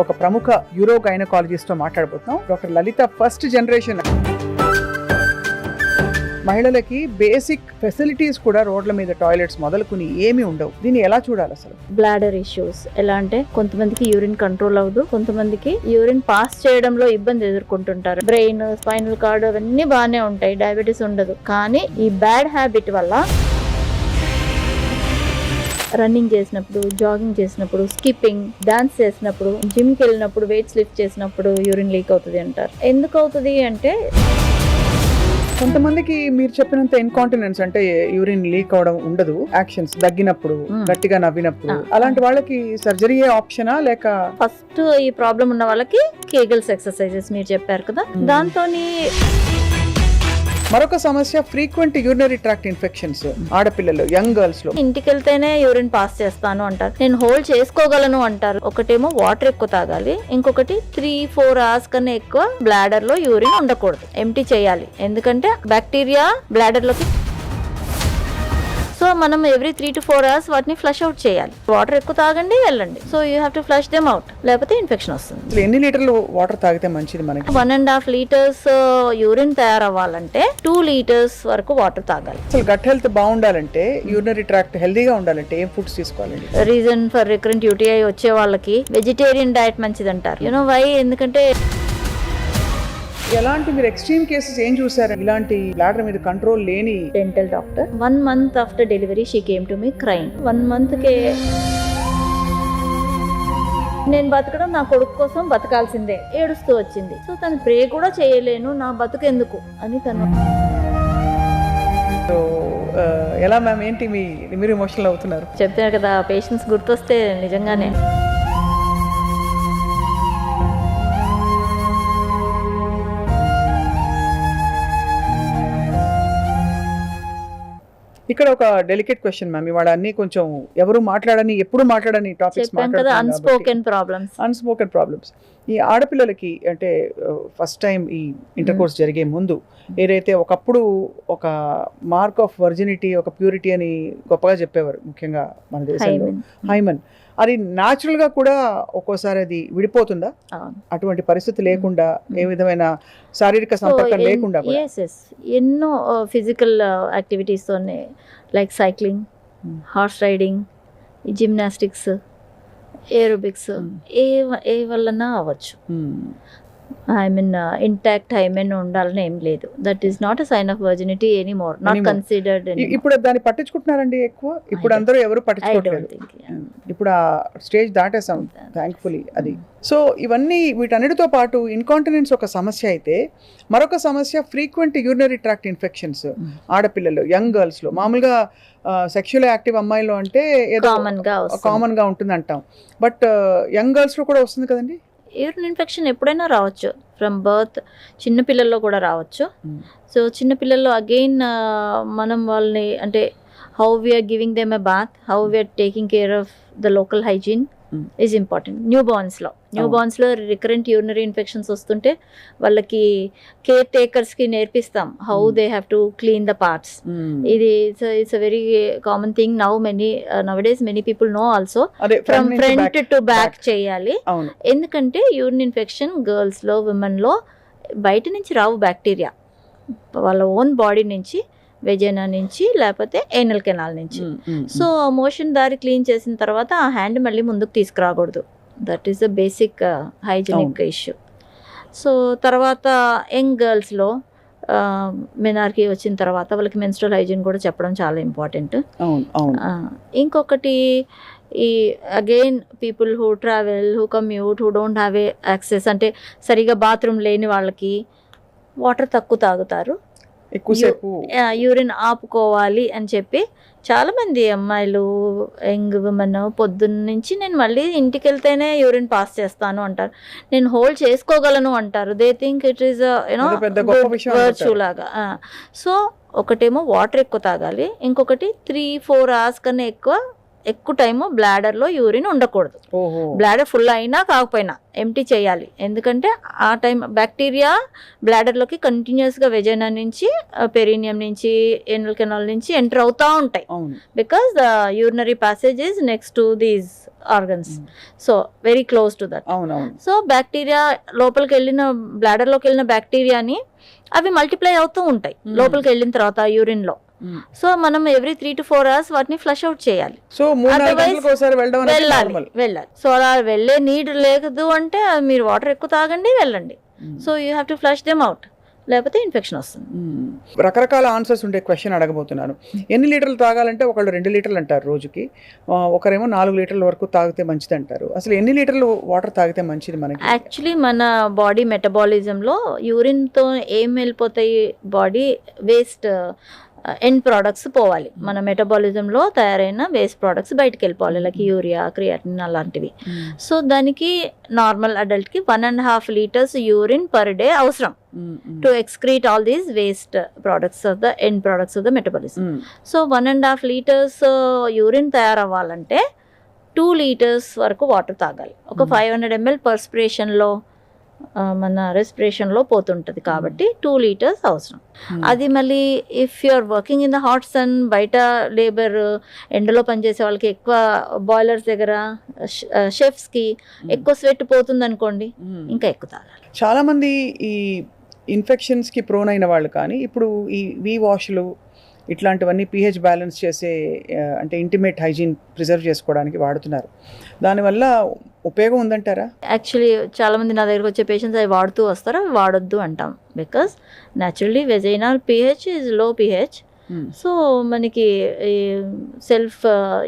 ఒక ప్రముఖ యూరో గైనకాలజిస్ట్తో మాట్లాడబోతున్నాం. Doctor Lalitha first generation. మహిళలకి బేసిక్ ఫెసిలిటీస్ కూడా రోడ్ల మీద టాయిలెట్స్ మొదలుకుని ఏమీ ఉండవు. దీన్ని ఎలా చూడాలి అసలు? Bladder issues. ఎలా అంటే కొంతమందికి యూరిన్ కంట్రోల్ అవ్వదు. కొంతమందికి యూరిన్ పాస్ చేయడంలో ఇబ్బంది ఎదుర్కొంటుంటారు. బ్రెయిన్ స్పైనల్ కార్డ్ అవన్నీ బాగానే ఉంటాయి. డయాబెటీస్ ఉండదు. కానీ ఈ బ్యాడ్ హ్యాబిట్ వల్ల రన్నింగ్ చేసినప్పుడు జాగింగ్ చేసినప్పుడు స్కిప్పింగ్ డాన్స్ చేసినప్పుడు జిమ్కి వెళ్ళినప్పుడు వెయిట్స్ లిఫ్ట్ చేసినప్పుడు యూరిన్ లీక్ అవుతుంది అంటారు ఎందుకు అవుతుంది అంటే కొంతమందికి మీరు చెప్పినంత ఇన్కాంటినెన్స్ అంటే యూరిన్ లీక్ అవడం ఉండదు యాక్షన్స్ దగ్గినప్పుడు. గట్టిగా నవ్వినప్పుడు. అలాంటి వాళ్ళకి సర్జరీ ఆప్షనా లేక ఫస్ట్ ఈ ప్రాబ్లం ఉన్న వాళ్ళకి కేగల్స్ ఎక్సర్సైజెస్ మీరు చెప్పారు కదా Hmm. మరొక సమస్య ఫ్రీక్వెంట్ యూరినరీ ట్రాక్ట్ ఇన్ఫెక్షన్స్ ఆడపిల్లలు యంగ్ గర్ల్స్లో. ఇంటికి వెళ్తేనే యూరిన్ పాస్ చేస్తాను అంటారు. నేను హోల్డ్ చేసుకోగలను అంటారు. ఒకటేమో వాటర్ ఎక్కువ తాగాలి. ఇంకొకటి త్రీ ఫోర్ అవర్స్ కన్నా ఎక్కువ బ్లాడర్లో యూరిన్ ఉండకూడదు. ఎంటీ చేయాలి. ఎందుకంటే బ్యాక్టీరియా బ్లాడర్లోకి సో మనం every three to four hours వాటిని ఫ్లష్ అవుట్ చేయాలి. వాటర్ ఎక్కువ తాగండి వెళ్ళండి. So you have to flush them out లేకపోతే ఇన్ఫెక్షన్ వస్తుంది. ఎన్ని లీటర్లు వాటర్ తాగితే మంచిది మనకి? One and half litres urine తయారవ్వాలంటే టూ లీటర్స్ వరకు వాటర్ తాగాలి. అసలు గట్ హెల్త్ బాగుండాలంటే యూరినరీ ట్రాక్ట్ హెల్దీగా ఉండాలంటే ఏం ఫుడ్స్ తీసుకోవాలండి? రీజన్ ఫర్ రికరెంట్ యూటీఐ వచ్చే వాళ్ళకి వెజిటేరియన్ డయట్ మంచిది అంటారు యూనో వై ఎందుకంటే ఎలాంటి మీరు ఎక్స్ట్రీమ్ కేసెస్ ఏం చూసారు? ఇలాంటి బ్లాడర్ మీద కంట్రోల్ లేని dental doctor one month after delivery she came to me crime one month కే నేను బతకడం నా కొడుకు కోసం బతకాల్సిందే ఏడుస్తూ వచ్చింది. సో తను ప్రే కూడా చేయలేను నా బతుకెందుకు అని తను సో ఆ, ఎలా మ్యామ్ ఏంటి మీ మీరు ఎమోషనల్ అవుతున్నారు? చెప్తాను కదా పేషెంట్స్ గుర్తొస్తే నిజంగానే. ఇక్కడ ఒక డెలికేట్ క్వశ్చన్ మ్యామ్ ఇవాళ అన్ని కొంచెం ఎవరు మాట్లాడని ఎప్పుడు మాట్లాడని topics unspoken problems unspoken problems ఈ ఆడపిల్లలకి అంటే ఫస్ట్ టైం ఈ ఇంటర్ కోర్స్ జరిగే ముందు ఏదైతే ఒకప్పుడు ఒక మార్క్ ఆఫ్ వర్జినిటీ ఒక ప్యూరిటీ అని గొప్పగా చెప్పేవారు ముఖ్యంగా మన దేశంలో హైమన్ అది natural గా కూడా ఒక్కోసారి అది విడిపోతుందా అటువంటి పరిస్థితి లేకుండా ఏ విధమైన శారీరక సంపర్కం లేకుండా ఎన్నో physical యాక్టివిటీస్తోనే like cycling. Horse riding gymnastics aerobics. ఏ ఏ వల్లనా అవ్వచ్చు. ఐ మీన్ ఇంటాక్ట్ హైమెన్ ఉండాలని ఏం లేదు. That is not a sign of virginity any more not. Considered ఇప్పుడు దాన్ని పట్టించుకుంటున్నారండి ఎక్కువ? ఇప్పుడు అందరూ ఎవరు ఐ పట్టించుకోవట్లేదు. థింక్ ఇప్పుడు ఆ స్టేజ్ దాటేసాం థ్యాంక్ఫుల్లీ అది. సో ఇవన్నీ వీటన్నిటితో పాటు ఇన్కాంటినెన్స్ ఒక సమస్య అయితే మరొక సమస్య ఫ్రీక్వెంట్ యూరినరీ ట్రాక్ట్ ఇన్ఫెక్షన్స్ ఆడపిల్లలు యంగ్ గర్ల్స్లో. మామూలుగా సెక్షువల్ యాక్టివ్ అమ్మాయిలు అంటే ఏదో కామన్గా కామన్గా ఉంటుంది అంటాం బట్ యంగ్ గర్ల్స్లో కూడా వస్తుంది కదండి? యూరిన్ ఇన్ఫెక్షన్ ఎప్పుడైనా రావచ్చు ఫ్రమ్ బర్త్ చిన్న పిల్లల్లో కూడా రావచ్చు Hmm. సో చిన్న పిల్లల్లో అగైన్ మనం వాళ్ళని అంటే how we're giving them a bath how we're taking care of the local hygiene. Is important new బార్న్స్లో new. బార్న్స్లో రికరెంట్ యూరినరీ ఇన్ఫెక్షన్స్ వస్తుంటే వాళ్ళకి కేర్ టేకర్స్కి నేర్పిస్తాం how. They have to clean the parts ఇది it's a very common thing now many nowadays many people know also from front. To back. చేయాలి ఎందుకంటే urine infection గర్ల్స్లో విమెన్లో బయట నుంచి రావు బ్యాక్టీరియా వాళ్ళ ఓన్ బాడీ నుంచి వెజైనా నుంచి లేకపోతే ఏనల్ కెనాల్ నుంచి. సో మోషన్ దారి క్లీన్ చేసిన తర్వాత ఆ హ్యాండ్ మళ్ళీ ముందుకు తీసుకురాకూడదు. That is the basic hygienic issue. So తర్వాత యంగ్ గర్ల్స్లో మెనార్కి వచ్చిన తర్వాత వాళ్ళకి మెన్స్ట్రల్ హైజీన్ కూడా చెప్పడం చాలా ఇంపార్టెంట్. ఇంకొకటి ఈ again people who travel who commute who don't have a access అంటే సరిగా బాత్రూమ్ లేని వాళ్ళకి వాటర్ తక్కువ తాగుతారు. ఎక్కువసేపు యూరిన్ ఆపుకోవాలి అని చెప్పి చాలామంది అమ్మాయిలు యంగ్ విమెన్ పొద్దున్న నుంచి నేను మళ్ళీ ఇంటికి వెళ్తేనే యూరిన్ పాస్ చేస్తాను అంటారు. నేను హోల్డ్ చేసుకోగలను అంటారు. They think it is you know. లాగా. సో ఒకటేమో వాటర్ ఎక్కువ తాగాలి. ఇంకొకటి త్రీ ఫోర్ అవర్స్ కన్నా ఎక్కువ ఎక్కువ టైము బ్లాడర్లో యూరిన్ ఉండకూడదు. బ్లాడర్ ఫుల్ అయినా కాకపోయినా ఎంటీ చేయాలి. ఎందుకంటే ఆ టైం బ్యాక్టీరియా బ్లాడర్లోకి కంటిన్యూస్గా వెజైనా నుంచి పెరీనియం నుంచి ఎనల్ కెనాల్ నుంచి ఎంటర్ అవుతూ ఉంటాయి. Because the urinary passage is next to these organs so very close to that so bacteria లోపలికి వెళ్ళిన బ్లాడర్లోకి వెళ్ళిన బ్యాక్టీరియాని అవి మల్టిప్లై అవుతూ ఉంటాయి. Hmm. లోపలికి వెళ్ళిన తర్వాత యూరిన్లో. మ్మ్. సో మనం every three to four hours వాటిని ఫ్లష్ అవుట్ చేయాలి. సో వెళ్ళాలి వెళ్ళాలి. సో అలా వెళ్ళే నీడ్ లేదు అంటే మీరు వాటర్ ఎక్కువ తాగండి వెళ్ళండి. So you have to flush them out లేకపోతే ఇన్ఫెక్షన్ వస్తుంది. మ్మ్. రకరకాల ఆన్సర్స్ ఉండే క్వశ్చన్ అడగబోతున్నాను. ఎన్ని లీటర్లు తాగాలంటే ఒకళ్ళు రెండు లీటర్లు అంటారు రోజుకి. ఒకరేమో నాలుగు లీటర్ల వరకు తాగితే మంచిది అంటారు అసలు ఎన్ని లీటర్లు వాటర్ తాగితే మంచిది మనకి? యాక్చువల్లీ మన బాడీ మెటబాలిజంలో యూరిన్తో ఏం వెళ్ళిపోతాయి? బాడీ వేస్ట్ ఎండ్ ప్రోడక్ట్స్ పోవాలి మన మెటబాలిజంలో తయారైన వేస్ట్ ప్రోడక్ట్స్ బయటకు వెళ్ళిపోవాలి లైక్ యూరియా క్రియాటిన్ అలాంటివి. సో దానికి normal అడల్ట్కి one and half litres urine per day అవసరం. To excrete all these waste products of the end products of the metabolism. So one and half litres urine తయారవ్వాలంటే two litres వరకు water తాగాలి ఒక Hmm. Five hundred ML పర్స్పిరేషన్లో మన రెస్పిరేషన్లో పోతుంటుంది కాబట్టి టూ లీటర్స్ అవసరం మ్మ్. అది మళ్ళీ if you are working in the hot sun బయట లేబర్ ఎండలో పనిచేసే వాళ్ళకి ఎక్కువ బాయిలర్స్ దగ్గర షెఫ్స్కి ఎక్కువ స్వెట్ పోతుంది అనుకోండి. ఇంకా ఎక్కువ తాగాలి చాలా మంది ఈ ఇన్ఫెక్షన్స్కి ప్రోన్ అయిన వాళ్ళు కానీ ఇప్పుడు ఈ వి వాష్లు ఇట్లాంటివన్నీ పిహెచ్ బ్యాలెన్స్ చేసే అంటే ఇంటిమేట్ హైజీన్ ప్రిజర్వ్ చేసుకోవడానికి వాడుతున్నారు. దానివల్ల ఉపయోగం ఉందంటారా? యాక్చువల్లీ చాలా మంది నా దగ్గరకు వచ్చే పేషెంట్స్ అవి వాడుతూ వస్తారు అవి వాడొద్దు అంటాం. బికాస్ న్యాచురల్లీ వెజైనల్ పిహెచ్ ఇస్లో పిహెచ్. సో మనకి సెల్ఫ్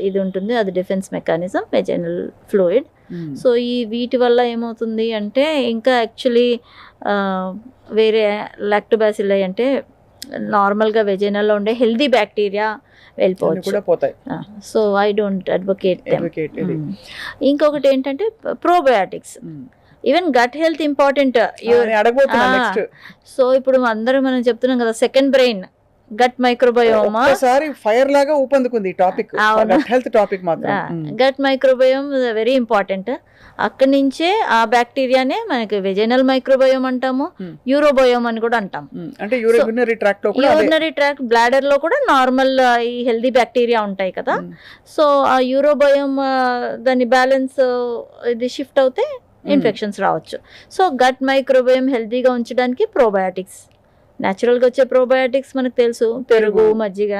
ఇది ఉంటుంది అది defence mechanism vaginal fluid. So ఈ వీటి వల్ల ఏమవుతుంది అంటే ఇంకా యాక్చువల్లీ వేరే లాక్టోబాసిల్లై అంటే నార్మల్గా వెజైనల్లో ఉండే హెల్దీ బ్యాక్టీరియా వెళ్ళిపోవచ్చు. సో ఐ డోంట్ అడ్వకేట్ ఇంకొకటి ఏంటంటే probiotics. Even gut health important so ఇప్పుడు అందరూ మనం చెప్తున్నాం కదా సెకండ్ బ్రెయిన్ గట్ మైక్రోబయోమా ఒక్కసారి ఫైర్ లాగా ఊపందుకుంది ఈ టాపిక్. హెల్త్ టాపిక్ మాత్రం. గట్ మైక్రోబయోమ్ వెరీ ఇంపార్టెంట్ అక్కడి నుంచే ఆ బ్యాక్టీరియానే మనకి వెజైనల్ మైక్రోబయోమ్ అంటాము. యూరోబయోమ్ అని కూడా అంటాం. అంటే యూరినరీ ట్రాక్ట్లో. యూరినరీ ట్రాక్ బ్లాడర్లో కూడా నార్మల్ ఈ హెల్దీ బ్యాక్టీరియా ఉంటాయి కదా. సో ఆ యూరోబయోమ్ దాని బ్యాలెన్స్ ఇది షిఫ్ట్ అవుతే ఇన్ఫెక్షన్స్ రావచ్చు సో గట్ మైక్రోబయోమ్ హెల్తీగా ఉంచడానికి ప్రోబయాటిక్స్ న్యాచురల్గా వచ్చే ప్రోబయాటిక్స్ మనకు తెలుసు పెరుగు. మజ్జిగ.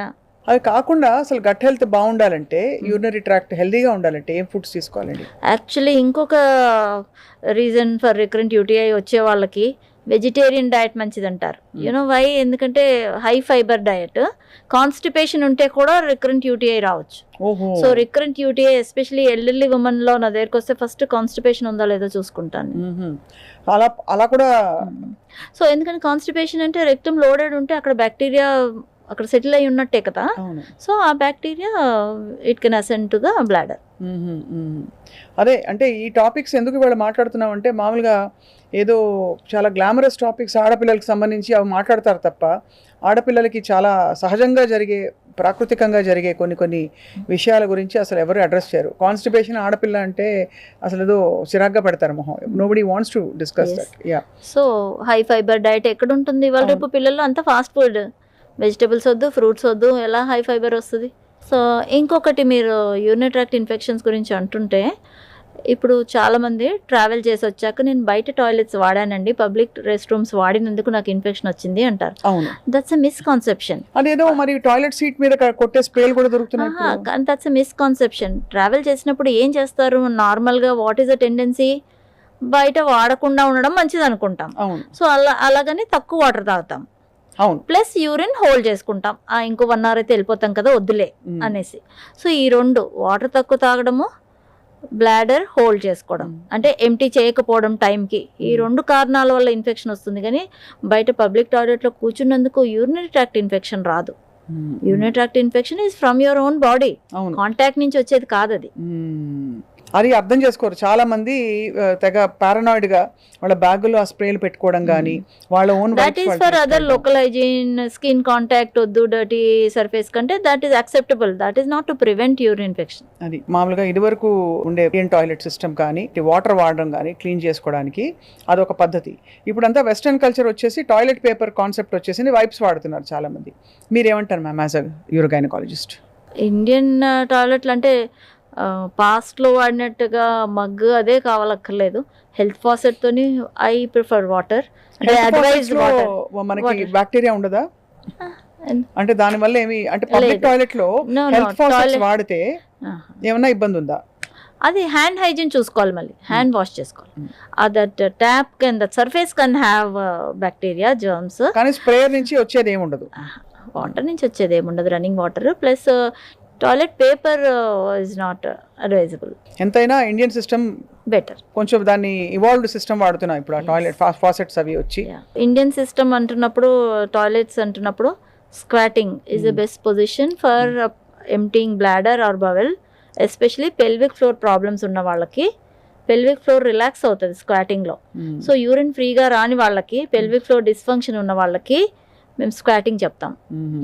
అది కాకుండా అసలు గట్ హెల్త్ బాగుండాలంటే యూరినరీ ట్రాక్ట్ హెల్దీగా ఉండాలంటే ఏం ఫుడ్స్ తీసుకోవాలండి? యాక్చువల్లీ ఇంకొక రీజన్ ఫర్ రికరెంట్ యూటీఐ వచ్చే వాళ్ళకి వెజిటేరియన్ డయట్ మంచిది అంటారు Hmm. యూనో వై ఎందుకంటే హై ఫైబర్ డయట్ కాన్స్టిపేషన్ ఉంటే కూడా రికరెంట్ యూటీఐ రావచ్చు. సో రికరెంట్ యూటీఐ ఎస్పెషలీ ఎల్ఎల్ఈ ఉమెన్లో నా దగ్గరకు వస్తే ఫస్ట్ కాన్స్టిపేషన్ ఉందా లేదో చూసుకుంటాను. అలా అలా కూడా సో ఎందుకంటే కాన్స్టిపేషన్ అంటే రెక్టమ్ లోడెడ్ ఉంటే అక్కడ బ్యాక్టీరియా అక్కడ సెటిల్ అయి ఉన్నట్టే కదా. సో ఆ bacteria it can ascend to the bladder. అదే అంటే ఈ టాపిక్స్ ఎందుకు ఇవాళ మాట్లాడుతున్నాం అంటే మామూలుగా ఏదో చాలా గ్లామరస్ టాపిక్స్ ఆడపిల్లలకు సంబంధించి అవి మాట్లాడతారు తప్ప ఆడపిల్లలకి చాలా సహజంగా జరిగే ప్రాకృతికంగా జరిగే కొన్ని కొన్ని విషయాల గురించి అసలు ఎవరు అడ్రస్ చేయరు. కాన్స్టిపేషన్ ఆడపిల్ల అంటే అసలు ఏదో చిరాగ్గా పెడతారు మొహం. Nobody wants to discuss. That yeah so high fibre diet ఎక్కడ ఉంటుంది? ఇవాళ. రేపు పిల్లలు అంతా ఫాస్ట్ ఫుడ్ వెజిటబుల్స్ వద్దు ఫ్రూట్స్ వద్దు ఎలా హై ఫైబర్ వస్తుంది? సో ఇంకొకటి మీరు యూరినరీ ఇన్ఫెక్షన్స్ గురించి అంటుంటే ఇప్పుడు చాలామంది ట్రావెల్ చేసి వచ్చాక నేను బయట టాయిలెట్స్ వాడానండి పబ్లిక్ రెస్ట్ రూమ్స్ వాడినందుకు నాకు ఇన్ఫెక్షన్ వచ్చింది అంటారు. దట్స్ అ మిస్కాన్సెప్షన్ అదేదో మరి టాయిలెట్ సీట్ మీద కొట్టే స్ప్రేలు కూడా దొరుకుతున్నాయి. దట్స్ అ మిస్కాన్సెప్షన్ ట్రావెల్ చేసినప్పుడు ఏం చేస్తారు? నార్మల్గా వాట్ ఈస్ ద టెండెన్సీ బయట వాడకుండా ఉండడం మంచిది అనుకుంటాం సో అలా అలాగని తక్కువ వాటర్ తాగుతాం. ప్లస్ యూరిన్ హోల్డ్ చేసుకుంటాం ఆ ఇంకో వన్ అవర్ అయితే వెళ్ళిపోతాం కదా వద్దులే. అనేసి సో ఈ రెండు వాటర్ తక్కువ తాగడము బ్లాడర్ హోల్డ్ చేసుకోవడం. అంటే ఎంటీ చేయకపోవడం టైంకి ఈ. రెండు కారణాల వల్ల ఇన్ఫెక్షన్ వస్తుంది కానీ బయట పబ్లిక్ టాయిలెట్లో కూర్చున్నందుకు యూరినరీ ట్రాక్ట్ ఇన్ఫెక్షన్ రాదు. Urinary tract infection is from your own body contact నుంచి వచ్చేది కాదు అది. అది అర్థం చేసుకోరు. చాలా మంది ఆ, తెగ paranoid గా వాళ్ళ బ్యాగులో ఆ స్ప్రేలు పెట్టుకోవడం కానీ వాళ్ళ own that is for other local hygiene skin contact వద్దు డర్టీ సర్ఫేస్ కంటే that is acceptable that is not to prevent urine infection అది మామూలుగా ఇదివరకు ఉండే ఇండియన్ టాయిలెట్ సిస్టమ్ కానీ వాటర్ వాడడం కానీ క్లీన్ చేసుకోవడానికి అదొక పద్ధతి. ఇప్పుడంతా వెస్ట్రన్ కల్చర్ వచ్చేసి టాయిలెట్ పేపర్ కాన్సెప్ట్ వచ్చేసి వైప్స్ వాడుతున్నారు చాలా మంది. మీరేమంటారు ma'am as a urogynecologist Indian టాయిలెట్లు అంటే పాస్ట్లో వాడినట్టుగా మగ్గు అదే కావాలక్కర్లేదు. హెల్త్ ఫాసెట్ తోని ఐ ప్రిఫర్ వాటర్ అంటే అడ్వైజ్ మనకి. బ్యాక్టీరియా ఉండదా? అంటే దాని వల్ల ఏమి అంటే పబ్లిక్. టాయిలెట్లో హెల్త్ ఫాసెట్స్ వాడితే ఏమన్నా ఇబ్బంది ఉందా అది హ్యాండ్ హైజీన్ చూసుకోవాలి మళ్ళీ. హ్యాండ్ వాష్ చేసుకోవాలి. Hmm. That tap can that surface can have bacteria germs కానీ స్ప్రేయర్ నుంచి వచ్చేది ఏమి ఉండదు వాటర్ నుంచి వచ్చేది ఏముండదు. Running water plus toilet paper is not advisable ఎంతైనా ఇండియన్ సిస్టమ్ బెటర్ కొంచెం దాన్ని ఇవాల్వ్డ్ సిస్టమ్ వాడుతున్నాం ఇప్పుడు టాయిలెట్ ఫాసెట్స్ అవి వచ్చి. ఇండియన్ సిస్టమ్ అంటున్నప్పుడు టాయిలెట్స్ అంటున్నప్పుడు squatting is the. Best position for emptying bladder or bowel especially pelvic floor problems ఉన్న వాళ్ళకి పెల్విక్ ఫ్లోర్ రిలాక్స్ అవుతుంది స్క్వాటింగ్లో. సో యూరిన్ ఫ్రీగా రాని వాళ్ళకి పెల్విక్ ఫ్లోర్ డిస్ఫంక్షన్ ఉన్న వాళ్ళకి మేము స్క్వాటింగ్ చెప్తాం.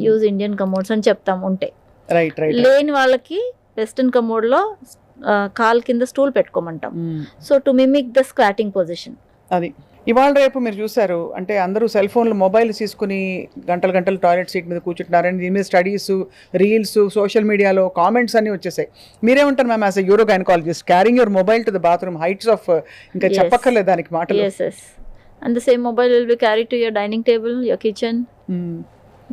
యూజ్ ఇండియన్ కమోడ్స్ అని చెప్తాం ఉంటే. రైట్ రైట్ లేని వాళ్ళకి వెస్టర్న్ కమోడ్లో కాల్ కింద stool పెట్టుకోమంటాం. So to mimic the squatting position అది. ఇవాళ రేపు మీరు చూసారు అంటే అందరూ సెల్ ఫోన్లు మొబైల్ తీసుకుని గంటలు గంటలు టాయిలెట్ సీట్ మీద కూర్చుంటున్నారని దీని మీద స్టడీస్ రీల్స్ సోషల్ మీడియాలో కామెంట్స్ అన్ని వచ్చేసాయి. మీరేమంటారు ma'am as uro gynecologist carrying your mobile to the bathroom heights of ఇంకా. చెప్పక్కర్లేదు దానికి మాటలు. And the same mobile will be carry to your dining table your kitchen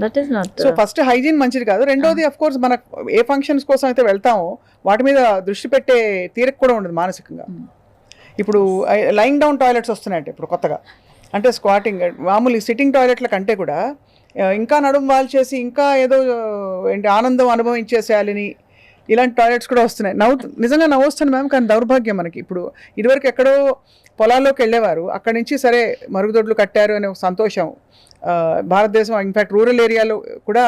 that is not so first hygiene మంచిది కాదు. రెండోది of course మన ఏ functions కోసం అయితే వెళ్తామో వాటి మీద దృష్టి పెట్టే తీరిక కూడా ఉండదు మానసికంగా. Mm. ఇప్పుడు లైంగ్ డౌన్ టాయిలెట్స్ వస్తున్నాయంటే ఇప్పుడు కొత్తగా. అంటే స్క్వాటింగ్ మామూలు సిట్టింగ్ టాయిలెట్ల కంటే కూడా ఇంకా నడుము వాల్ చేసి ఇంకా ఏదో ఏంటి ఆనందం అనుభవించేసేయాలని ఇలాంటి టాయిలెట్స్ కూడా వస్తున్నాయి. నవ్వు నిజంగా నవ్వొస్తుంది మ్యామ్ కానీ దౌర్భాగ్యం మనకి. ఇప్పుడు ఇదివరకు ఎక్కడో పొలాల్లోకి వెళ్ళేవారు. అక్కడి నుంచి సరే మరుగుదొడ్లు కట్టారు అనే ఒక సంతోషం భారతదేశం ఇన్ఫాక్ట్ రూరల్ ఏరియాలో కూడా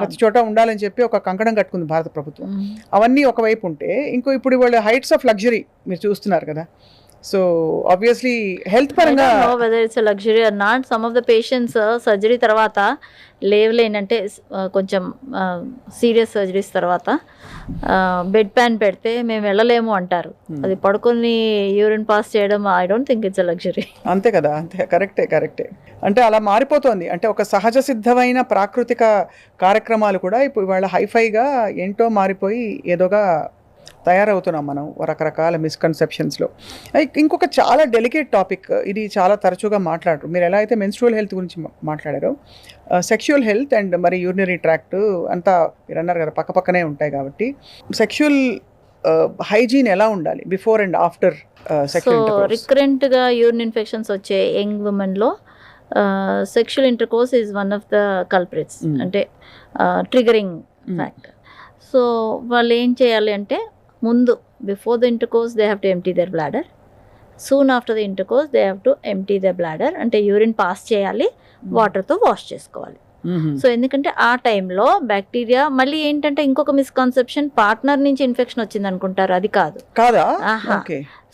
ప్రతి చోట ఉండాలని చెప్పి ఒక కంకణం కట్టుకుంది భారత ప్రభుత్వం. అవన్నీ ఒకవైపు ఉంటే ఇంకో ఇప్పుడు వాళ్ళ హైట్స్ ఆఫ్ లగ్జరీ మీరు చూస్తున్నారు కదా. సో ఆబ్వియస్లీ హెల్త్ పరంగా whether it's luxury or not some of the patients surgery తర్వాత లేవలేనంటే కొంచెం సీరియస్ సర్జరీస్ తర్వాత బెడ్ ప్యాన్ పెడితే మేము వెళ్ళలేము అంటారు. Hmm. అది పడుకొని యూరిన్ పాస్ చేయడం I don't think it's luxury అంతే కదా అంతే. కరెక్టే కరెక్టే అంటే అలా మారిపోతోంది. అంటే ఒక సహజ సిద్ధమైన ప్రాకృతిక కార్యక్రమాలు కూడా ఇప్పుడు ఇవాళ హైఫైగా ఏంటో మారిపోయి ఏదోగా తయారవుతున్నాం మనం రకరకాల మిస్కన్సెప్షన్స్లో ఇంకొక చాలా డెలికేట్ టాపిక్ ఇది చాలా తరచుగా మాట్లాడరు. మీరు ఎలా అయితే మెన్స్ట్రువల్ హెల్త్ గురించి మాట్లాడారో సెక్షువల్ హెల్త్ అండ్ మరి యూరినరీ ట్రాక్ట్ అంతా మీరు అన్నారు కదా పక్క పక్కనే ఉంటాయి కాబట్టి సెక్షువల్ హైజీన్ ఎలా ఉండాలి? Before and after so sexual రికరెంట్గా urine infections వచ్చే young ఉమెన్లో sexual intercourse is one of the culprits. అంటే ట్రిగరింగ్ ఫ్యాక్టర్ సో వాళ్ళు ఏం చేయాలి అంటే ముందు before the intercourse they have to empty their bladder soon after the intercourse they have to empty the bladder అంటే urine pass చేయాలి వాటర్తో wash చేసుకోవాలి. సో ఎందుకంటే ఆ టైంలో బ్యాక్టీరియా మళ్ళీ ఏంటంటే ఇంకొక మిస్కాన్సెప్షన్ పార్ట్నర్ నుంచి ఇన్ఫెక్షన్ వచ్చింది అనుకుంటారు అది కాదు.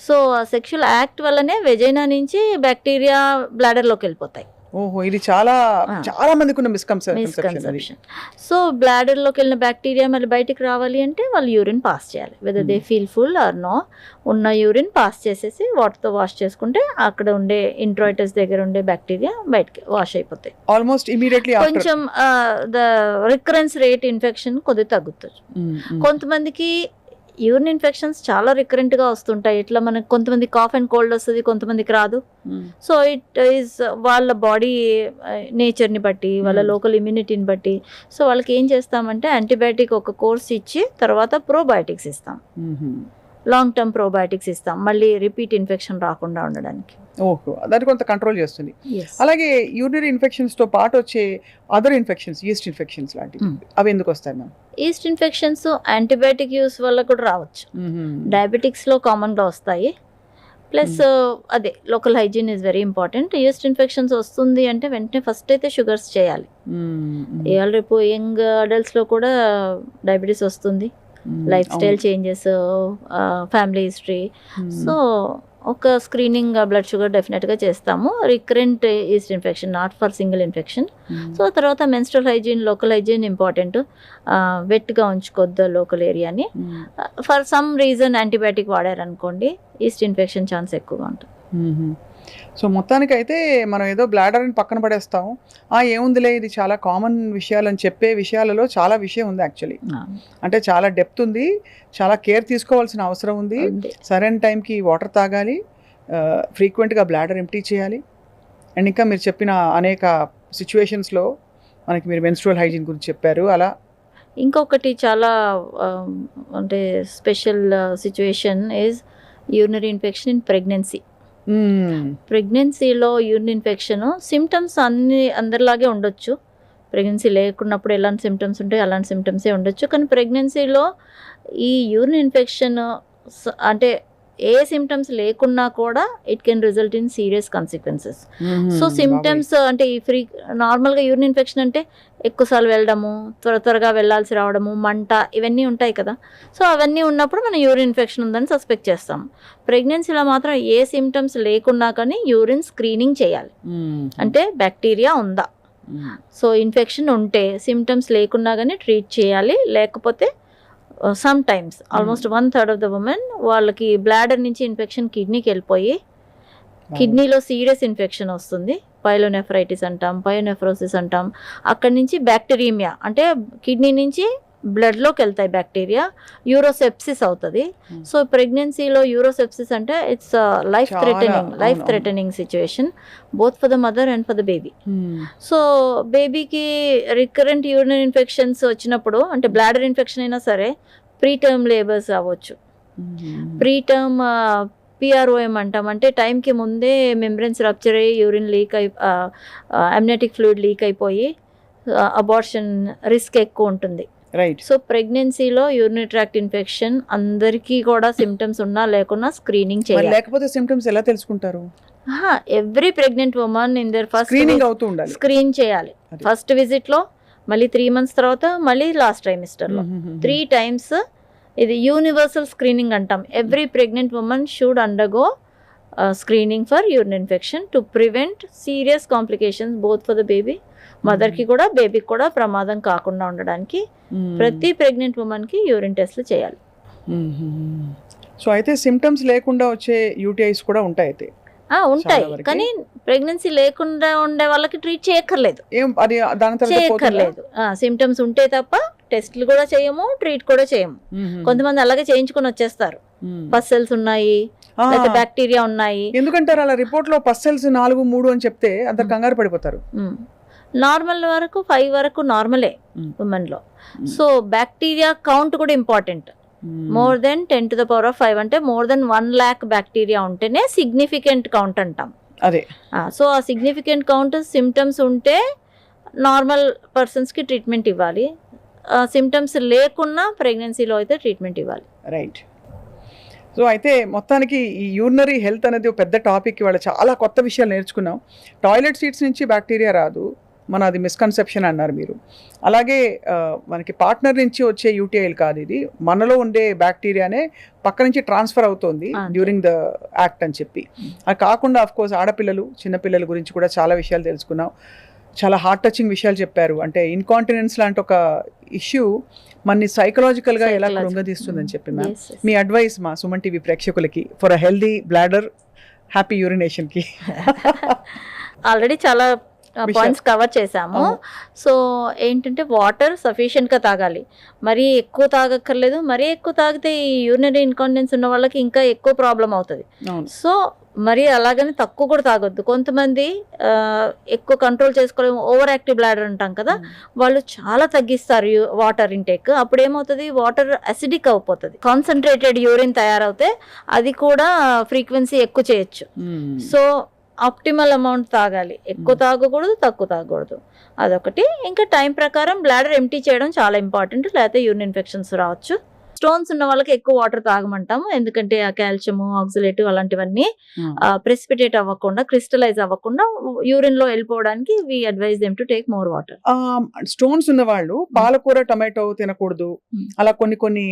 సో సెక్షువల్ యాక్ట్ వల్లనే వెజైనా నుంచి బ్యాక్టీరియా బ్లాడర్లోకి వెళ్ళిపోతాయి. ఓహో ఇది చాలా. చాలా మందికి ఉన్న మిస్కన్సెప్షన్ సో బ్లాడర్లోకి వెళ్ళిన బ్యాక్టీరియా మళ్ళీ బయటికి రావాలి అంటే వాళ్ళు యూరిన్ పాస్ చేయాలి. Whether they feel full or no ఉన్న యూరిన్ పాస్ చేసేసి వాటర్తో వాష్ చేసుకుంటే అక్కడ ఉండే ఇంట్రాయిటస్ దగ్గర ఉండే బ్యాక్టీరియా బయటికి వాష్ అయిపోతాయి. ఆల్మోస్ట్ ఇమీడియట్లీ కొంచెం ద రికరెన్స్ రేట్ ఇన్ఫెక్షన్ కొద్దిగా తగ్గుతుంది. కొంతమందికి యూరిన్ ఇన్ఫెక్షన్స్ చాలా recurrent గా వస్తుంటాయి. ఇట్లా మనకు కొంతమంది కాఫ్ అండ్ కోల్డ్ వస్తుంది కొంతమందికి రాదు. సో ఇట్ ఈస్ వాళ్ళ బాడీ నేచర్ని బట్టి వాళ్ళ Hmm. లోకల్ ఇమ్యూనిటీని బట్టి. సో వాళ్ళకి ఏం చేస్తామంటే యాంటీబయాటిక్ ఒక కోర్స్ ఇచ్చి తర్వాత ప్రోబయాటిక్స్ ఇస్తాం. లాంగ్ టర్మ్ ప్రోబయాటిక్స్ ఇస్తాం. మళ్ళీ రిపీట్ ఇన్ఫెక్షన్ రాకుండా ఉండడానికి. ఓహో దాన్ని కొంత కంట్రోల్ చేస్తుంది. అలాగే యూరినరీ ఇన్ఫెక్షన్స్తో పాటు వచ్చే అదర్ ఇన్ఫెక్షన్స్ ఈస్ట్ ఇన్ఫెక్షన్స్ లాంటివి. Hmm. అవి ఎందుకు వస్తాయి ma'am? Yeast infections antibiotic use వల్ల కూడా రావచ్చు. డయాబెటిక్స్లో కామన్గా వస్తాయి. ప్లస్ అదే local hygiene is very important yeast infections వస్తుంది అంటే వెంటనే ఫస్ట్ అయితే షుగర్స్ చేయాలి. ఇవాళ రేపు యంగ్ అడల్ట్స్లో కూడా డయాబెటీస్ వస్తుంది. Life style changes family history so ఒక స్క్రీనింగ్ బ్లడ్ షుగర్ డెఫినెట్గా చేస్తాము. Recurrent yeast infection not for single infection so తర్వాత menstrual hygiene local hygiene important వెట్గా ఉంచుకోద్దు లోకల్ ఏరియాని ఫర్ సమ్ రీజన్ యాంటీబయాటిక్ వాడారనుకోండి ఈస్ట్ ఇన్ఫెక్షన్ ఛాన్స్ ఎక్కువగా ఉంటుంది. సో మొత్తానికి అయితే మనం ఏదో బ్లాడర్ అని పక్కన పడేస్తాం ఆ ఏముందిలే ఇది చాలా కామన్ విషయాలు అని చెప్పే విషయాలలో చాలా విషయం ఉంది యాక్చువల్లీ. అంటే చాలా డెప్త్ ఉంది చాలా కేర్ తీసుకోవాల్సిన అవసరం ఉంది. సరైన టైంకి వాటర్ తాగాలి ఫ్రీక్వెంట్గా బ్లాడర్ ఎంటీ చేయాలి. అండ్ ఇంకా మీరు చెప్పిన అనేక సిచ్యువేషన్స్లో మనకి మీరు మెన్స్ట్రువల్ హైజీన్ గురించి చెప్పారు అలా. ఇంకొకటి చాలా అంటే special situation is urinary infection in pregnancy. Hmm. ప్రెగ్నెన్సీలో యూరిన్ ఇన్ఫెక్షన్ సిమ్టమ్స్ అన్ని అందరిలాగే ఉండొచ్చు. ప్రెగ్నెన్సీ లేకున్నప్పుడు ఎలాంటి సిమ్టమ్స్ ఉంటాయి అలాంటి సిమ్టమ్సే ఉండొచ్చు. కానీ ప్రెగ్నెన్సీలో ఈ యూరిన్ ఇన్ఫెక్షన్ అంటే ఏ సిమ్టమ్స్ లేకున్నా కూడా it can result in serious consequences. So symptoms అంటే ఈ ఫ్రీ నార్మల్గా యూరిన్ ఇన్ఫెక్షన్ అంటే ఎక్కువసార్లు వెళ్ళడము త్వర త్వరగా వెళ్ళాల్సి రావడము మంట ఇవన్నీ ఉంటాయి కదా. సో అవన్నీ ఉన్నప్పుడు మనం యూరిన్ ఇన్ఫెక్షన్ ఉందని సస్పెక్ట్ చేస్తాం. ప్రెగ్నెన్సీలో మాత్రం ఏ సిమ్టమ్స్ లేకున్నా కానీ యూరిన్ స్క్రీనింగ్ చేయాలి. అంటే బ్యాక్టీరియా ఉందా. సో ఇన్ఫెక్షన్ ఉంటే సిమ్టమ్స్ లేకున్నా కానీ ట్రీట్ చేయాలి. లేకపోతే sometimes almost one third of the women వాళ్ళకి బ్లాడర్ నుంచి ఇన్ఫెక్షన్ కిడ్నీకి వెళ్ళిపోయి కిడ్నీలో సీరియస్ ఇన్ఫెక్షన్ వస్తుంది. పైలోనెఫ్రైటిస్ అంటాం పయోనెఫ్రోసిస్ అంటాం. అక్కడి నుంచి బ్యాక్టీరియమియా అంటే కిడ్నీ నుంచి బ్లడ్లోకి వెళ్తాయి బ్యాక్టీరియా యూరోసెప్సిస్ అవుతుంది. Hmm. సో ప్రెగ్నెన్సీలో యూరోసెప్సిస్ అంటే it's life threatening life threatening situation both for the mother and for the baby. Hmm. So బేబీకి రికరెంట్ యూరినరీ ఇన్ఫెక్షన్స్ వచ్చినప్పుడు అంటే బ్లాడర్ ఇన్ఫెక్షన్ అయినా సరే ప్రీ టర్మ్ లేబర్స్ అవ్వచ్చు. మ్మ్. ప్రీ టర్మ్ పిఆర్ఓఎం అంటాం. అంటే టైంకి ముందే మెంబ్రెన్స్ రప్చర్ అయ్యి యూరిన్ లీక్ అయి అమ్నెటిక్ ఫ్లూయిడ్ లీక్ అయిపోయి అబార్షన్ రిస్క్ ఎక్కువ ఉంటుంది. రైట్ సో ప్రెగ్నెన్సీలో యూరినరీ ట్రాక్ట్ ఇన్ఫెక్షన్ అందరికీ కూడా సిమ్టమ్స్ ఉన్నా లేకున్నా స్క్రీనింగ్ చేయాలి. లేకపోతే సిమ్టమ్స్ ఎలా తెలుసుకుంటారు? Every pregnant woman in their first screening అవుతూ ఉండాలి. స్క్రీన్ చేయాలి. ఫస్ట్ విజిట్లో మళ్ళీ త్రీ మంత్స్ తర్వాత మళ్ళీ లాస్ట్ ట్రైమిస్టర్లో. త్రీ టైమ్స్ ఇది యూనివర్సల్ స్క్రీనింగ్ అంటాం. Every pregnant women should undergo screening for urine infection to prevent serious complications both for the baby మదర్కి కూడా బేబీకి కూడా ప్రమాదం కాకుండా ఉండడానికి మ్మ్. ప్రతి ప్రెగ్నెంట్ ఉమెన్కి యూరిన్ టెస్ట్లు చేయాలి. సో అయితే సిమ్టమ్స్ లేకుండా వచ్చే యూటీఐస్ కూడా ఉంటాయి అయితే ఆ, ఉంటాయి. కానీ ప్రెగ్నెన్సీ లేకుండా ఉండే వాళ్ళకి ట్రీట్ చేయక్కర్లేదు? చేయక్కర్లేదు సిమ్టమ్స్ ఉంటే తప్ప టెస్ట్లు కూడా చేయము ట్రీట్ కూడా చేయము మ్మ్. కొంతమంది అలాగే చేయించుకొని వచ్చేస్తారు. పస్సెల్స్ ఉన్నాయి లేకపోతే బ్యాక్టీరియా ఉన్నాయి ఎందుకంటారు అలా రిపోర్ట్లో పస్సెల్స్ నాలుగు మూడు అని చెప్తే అందరు కంగారు పడిపోతారు నార్మల్ వరకు ఫైవ్ వరకు నార్మలే మ్మ్. ఉమెన్లో మ్మ్. సో బ్యాక్టీరియా కౌంట్ కూడా important. More than ten to the power of five అంటే more than one lakh bacteria ఉంటేనే సిగ్నిఫికెంట్ కౌంట్ అంటాం. అదే. సో ఆ సిగ్నిఫికెంట్ కౌంట్ సిమ్టమ్స్ ఉంటే నార్మల్ పర్సన్స్కి ట్రీట్మెంట్ ఇవ్వాలి. సిమ్టమ్స్ లేకున్నా ప్రెగ్నెన్సీలో అయితే ట్రీట్మెంట్ ఇవ్వాలి. రైట్. సో అయితే మొత్తానికి ఈ యూరినరీ హెల్త్ అనేది ఒక పెద్ద టాపిక్. ఇవాళ చాలా కొత్త విషయాలు నేర్చుకున్నాం. టాయిలెట్ సీట్స్ నుంచి బ్యాక్టీరియా రాదు. మన అది మిస్కన్సెప్షన్ అన్నారు మీరు అలాగే మనకి పార్ట్నర్ నుంచి వచ్చే యూటీఐలు కాదు ఇది మనలో ఉండే బ్యాక్టీరియానే పక్క నుంచి ట్రాన్స్ఫర్ అవుతోంది. డ్యూరింగ్ ద యాక్ట్ అని చెప్పి అది కాకుండా ఆఫ్ కోర్స్ ఆడపిల్లలు చిన్నపిల్లల గురించి కూడా చాలా విషయాలు తెలుసుకున్నాం చాలా హార్ట్ టచింగ్ విషయాలు చెప్పారు అంటే ఇన్కాంటినెన్స్ లాంటి ఒక ఇష్యూ మనని సైకలాజికల్గా ఎలా. కృంగదీస్తుందని చెప్పి మ్యామ్. మీ అడ్వైస్ మా సుమన్ టీవీ ప్రేక్షకులకి for a healthy bladder happy యూరినేషన్కి already చాలా. పాయింట్స్ కవర్ చేసాము. సో ఏంటంటే వాటర్ సఫిషియెంట్గా తాగాలి. మరీ ఎక్కువ తాగక్కర్లేదు. మరీ ఎక్కువ తాగితే ఈ యూరినరీ ఇన్కాంటినెన్స్ ఉన్న వాళ్ళకి ఇంకా ఎక్కువ ప్రాబ్లం అవుతుంది. సో మరి అలాగని తక్కువ కూడా తాగొద్దు. కొంతమంది ఎక్కువ కంట్రోల్ చేసుకోలేము. ఓవర్ యాక్టివ్ బ్లాడర్ అంటాం కదా వాళ్ళు చాలా తగ్గిస్తారు వాటర్ ఇంటేక్ అప్పుడు ఏమవుతుంది వాటర్ అసిడిక్ అయిపోతుంది కాన్సన్ట్రేటెడ్ యూరిన్ తయారవుతే అది కూడా ఫ్రీక్వెన్సీ ఎక్కువ చేయొచ్చు. సో ఆప్టిమల్ అమౌంట్ తాగాలి. ఎక్కువ తాగకూడదు తక్కువ తాగకూడదు. అదొకటి. ఇంకా టైం ప్రకారం బ్లాడర్ ఎంటీ చేయడం చాలా ఇంపార్టెంట్. లేకపోతే యూరిన్ ఇన్ఫెక్షన్స్ రావచ్చు. స్టోన్స్ ఉన్న వాళ్ళకి ఎక్కువ వాటర్ తాగమంటాము. ఎందుకంటే ఆ కాల్షియం ఆక్సిలేట్ అలాంటివన్నీ ప్రెసిపిటేట్ అవ్వకుండా క్రిస్టలైజ్ అవ్వకుండా యూరిన్లో వెళ్ళిపోవడానికి we advise them to take more water. Stones ఉన్న వాళ్ళు పాలకూర టమాటో తినకూడదు. Hmm. అలా కొన్ని కొన్ని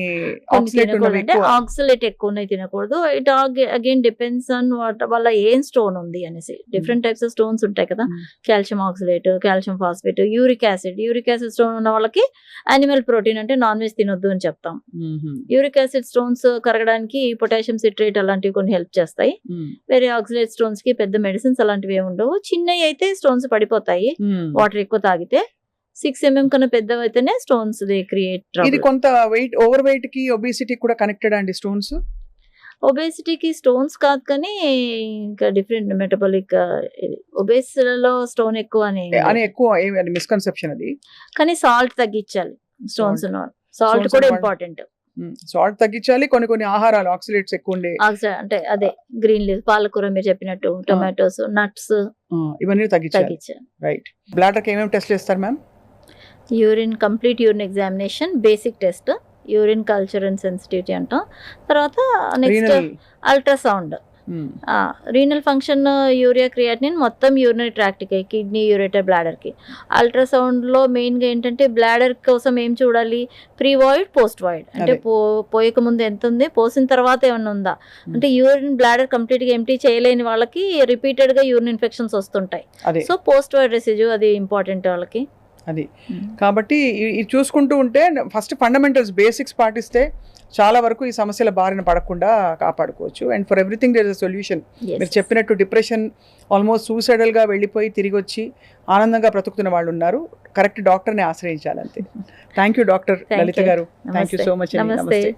ఆక్సిలేట్ ఉన్నవి అంటే ఎక్కువ ఆక్సిలేట్ ఎక్కువ ఉన్నాయి తినకూడదు. ఇట్ అగైన్ డిపెండ్స్ ఆన్ వల్ల ఏం స్టోన్ ఉంది అనేసి. డిఫరెంట్ టైప్స్ ఆఫ్ స్టోన్స్ ఉంటాయి కదా. Hmm. Calcium oxalate calcium phosphate uric acid. Uric acid stone ఉన్న వాళ్ళకి యానిమల్ ప్రోటీన్ అంటే నాన్ వెజ్ తినొద్దు అని చెప్తాం. యూరిక్ యాసిడ్ స్టోన్స్ కరగడానికి పొటాషియం సిట్రేట్ అలాంటివి కొన్ని హెల్ప్ చేస్తాయి. వేరే ఆక్సిలేట్ స్టోన్స్కి పెద్ద మెడిసిన్స్ అలాంటివి ఏమి ఉండవు. చిన్నవి అయితే స్టోన్స్ పడిపోతాయి. వాటర్ ఎక్కువ తాగితే సిక్స్ ఎంఎం కన్నా పెద్దవి అయితేనే స్టోన్స్ దే క్రియేట్ ఇది కొంత వెయిట్ ఓవర్ వెయిట్కి ఒబిసిటీ కూడా కనెక్టెడ్ అండి స్టోన్స్? ఒబేసిటీకి స్టోన్స్ కాదు కానీ ఇంకా డిఫరెంట్ మెటబాలిక్ ఒబేసిటీలో స్టోన్ ఎక్కువ అని ఎక్కువ మిస్కన్సెప్షన్ అది? కానీ సాల్ట్ తగ్గించాలి. Stones Salt. సాల్ట్ కూడా ఇంపార్టెంట్ సాల్ట్ తగ్గించాలి కొన్ని కొన్ని ఆహారాలు ఆక్సిలేట్స్ ఎక్కువ ఉండే అంటే అదే గ్రీన్ లీవ్ పాలకూర మీరు చెప్పినట్టు టొమాటోస్ నట్స్. ఇవన్నీ తగ్గించాలి. రైట్ బ్లాడర్కి ఏమేమి టెస్ట్ చేస్తారు ma'am? Urine complete urine examination basic test urine culture and sensitivity అంటాం. తర్వాత next ultrasound renal function urea creatinine మొత్తం యూరినరీ ట్రాక్ట్కి కిడ్నీ యూరేటర్ బ్లాడర్కి అల్ట్రాసౌండ్లో మెయిన్గా ఏంటంటే బ్లాడర్ కోసం ఏం చూడాలి? ప్రీ వాయిడ్ పోస్ట్ వాయిడ్ అంటే. పో పోయక ముందు ఎంత ఉంది? పోసిన తర్వాత ఏమైనా ఉందా? అంటే యూరిన్ బ్లాడర్ కంప్లీట్గా ఎంటీ చేయలేని వాళ్ళకి రిపీటెడ్గా యూరిన్ ఇన్ఫెక్షన్స్ వస్తుంటాయి. సో పోస్ట్ వాయిడ్ రెసిడ్యూ అది ఇంపార్టెంట్ వాళ్ళకి. అది. కాబట్టి ఇ- ఇది చూసుకుంటూ ఉంటే ఫస్ట్ ఫండమెంటల్స్ బేసిక్స్ పాటిస్తే చాలా వరకు ఈ సమస్యల బారిన పడకుండా కాపాడుకోవచ్చు. And for everything there is solution. Yes. మీరు చెప్పినట్టు డిప్రెషన్ ఆల్మోస్ట్ సూసైడల్గా వెళ్ళిపోయి తిరిగి వచ్చి ఆనందంగా బ్రతుకుతున్న వాళ్ళు ఉన్నారు కరెక్ట్ డాక్టర్ని ఆశ్రయించాలంతే. Thank you doctor Lalitha. గారు. Thank you. సో మచ్ నమస్తే.